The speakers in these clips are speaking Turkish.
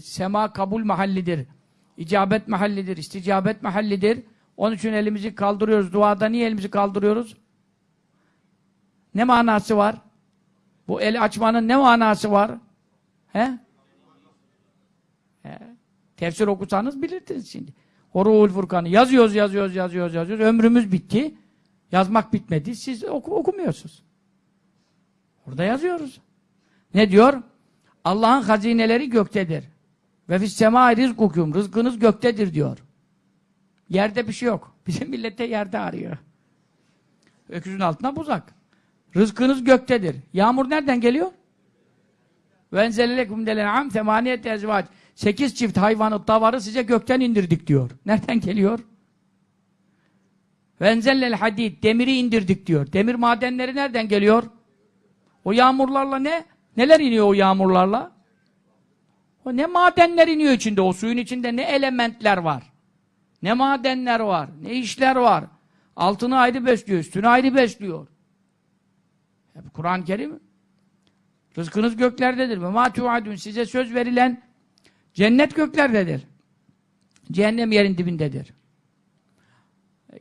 sema kabul mahallidir. İcabet mahallidir, isticabet mahallidir. Onun için elimizi kaldırıyoruz. Duada niye elimizi kaldırıyoruz? Ne manası var? Bu el açmanın ne manası var? He? He. Tefsir okusanız bilirsiniz şimdi. Horuğul Furkan'ı yazıyoruz, yazıyoruz, yazıyoruz, yazıyoruz. Ömrümüz bitti. Yazmak bitmedi. Siz oku okumuyorsunuz. Orada yazıyoruz. Ne diyor? Allah'ın hazineleri göktedir. Ve fis semâ rizkukum. Rızkınız göktedir diyor. Yerde bir şey yok. Bizim millete yerde arıyor. Öküzün altına buzak. Rızkınız göktedir. Yağmur nereden geliyor? Enzelelekum delen'am temaniyet ezvac. Sekiz çift hayvanı, davarı size gökten indirdik diyor. Nereden geliyor? Enzellel hadid. Demiri indirdik diyor. Demir madenleri nereden geliyor? O yağmurlarla ne? Neler iniyor o yağmurlarla? O ne madenler iniyor içinde? O suyun içinde ne elementler var? Ne madenler var? Ne işler var? Altını ayrı besliyor, üstünü ayrı besliyor. Hep Kur'an-ı Kerim Rızkınız göklerdedir. Ve ma tuadun size söz verilen cennet göklerdedir. Cehennem yerin dibindedir.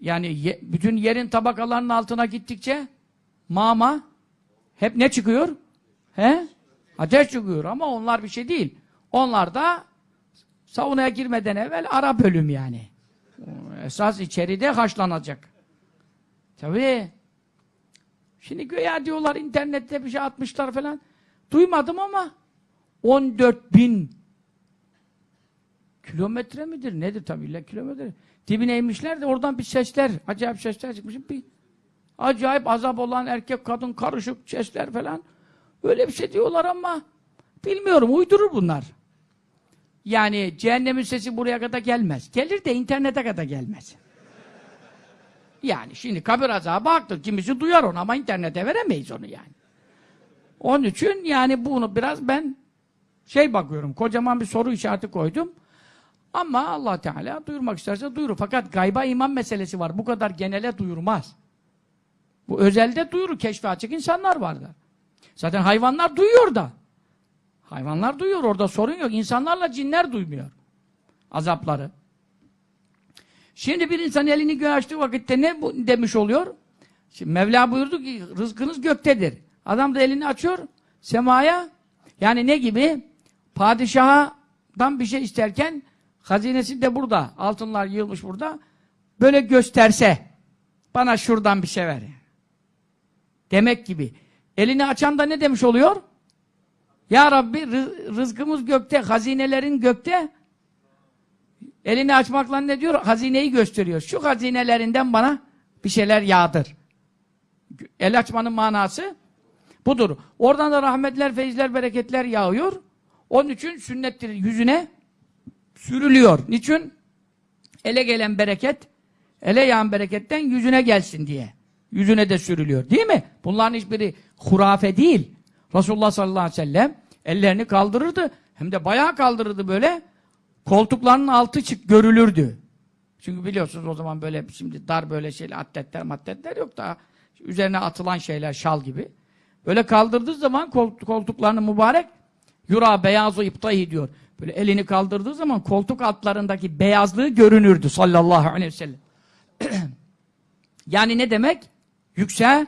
Yani ye, bütün yerin tabakalarının altına gittikçe mama hep ne çıkıyor? He? Ateş çıkıyor ama onlar bir şey değil. Onlar da saunaya girmeden evvel ara bölüm yani. Esas içeride haşlanacak. Tabii. Şimdi göya diyorlar internette bir şey atmışlar falan. Duymadım ama 14 bin kilometre midir? Nedir tabii illa kilometre. Dibine inmişler de oradan bir sesler, acayip sesler çıkmış. Bir acayip azap olan erkek kadın karışık sesler falan. Öyle bir şey diyorlar ama bilmiyorum uydurur bunlar. Yani cehennemin sesi buraya kadar gelmez. Gelir de internete kadar gelmez. Yani şimdi kabir azabı haklı. Kimisi duyar onu ama internete veremeyiz onu yani. Onun için yani bunu biraz ben şey bakıyorum, kocaman bir soru işareti koydum. Ama allah Teala duyurmak isterse duyurur. Fakat gayba iman meselesi var. Bu kadar genele duyurmaz. Bu özelde duyurur. Keşfe açık insanlar vardır. Zaten hayvanlar duyuyor da. Hayvanlar duyuyor. Orada sorun yok. İnsanlarla cinler duymuyor. Azapları. Şimdi bir insan elini açtığı vakitte ne demiş oluyor? Şimdi Mevla buyurdu ki rızkınız göktedir. Adam da elini açıyor semaya. Yani ne gibi? Padişahdan bir şey isterken hazinesi de burada. Altınlar yığılmış burada. Böyle gösterse bana şuradan bir şey ver. Demek gibi. Elini açan da ne demiş oluyor? Ya Rabbi rı rızkımız gökte, hazinelerin gökte. Elini açmakla ne diyor? Hazineyi gösteriyor. Şu hazinelerinden bana bir şeyler yağdır. El açmanın manası budur. Oradan da rahmetler, feyizler, bereketler yağıyor. Onun için sünnettir yüzüne sürülüyor. Niçin? Ele gelen bereket, ele yağan bereketten yüzüne gelsin diye. Yüzüne de sürülüyor. Değil mi? Bunların hiçbiri hurafe değil. Resulullah sallallahu aleyhi ve sellem ellerini kaldırırdı. Hem de bayağı kaldırırdı böyle. Koltuklarının altı çık görülürdü. Çünkü biliyorsunuz o zaman böyle şimdi dar böyle şeyler atletler matletler yok da üzerine atılan şeyler şal gibi. Böyle kaldırdığı zaman koltuklarını mübarek yura beyazu iptahi diyor. Böyle elini kaldırdığı zaman koltuk altlarındaki beyazlığı görünürdü sallallahu aleyhi ve sellem. yani ne demek? Yüksel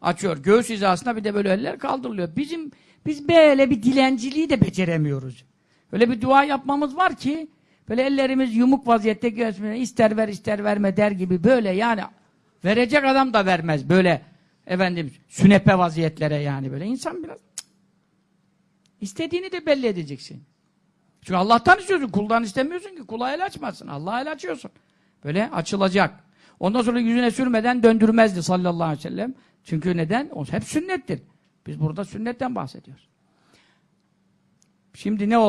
açıyor. Göğüs hizasına bir de böyle eller kaldırılıyor. Bizim biz böyle bir dilenciliği de beceremiyoruz. Öyle bir dua yapmamız var ki böyle ellerimiz yumuk vaziyette göğsüne ister ver ister verme der gibi böyle yani verecek adam da vermez böyle efendim sünepe vaziyetlere yani böyle insan biraz cık, istediğini de belli edeceksin. Çünkü Allah'tan istiyorsun. Kuldan istemiyorsun ki. Kula el açmasın. Allah'a el açıyorsun. Böyle açılacak. Ondan sonra yüzüne sürmeden döndürmezdi sallallahu aleyhi ve sellem. Çünkü neden? O hep sünnettir. Biz burada sünnetten bahsediyoruz. Şimdi ne oldu?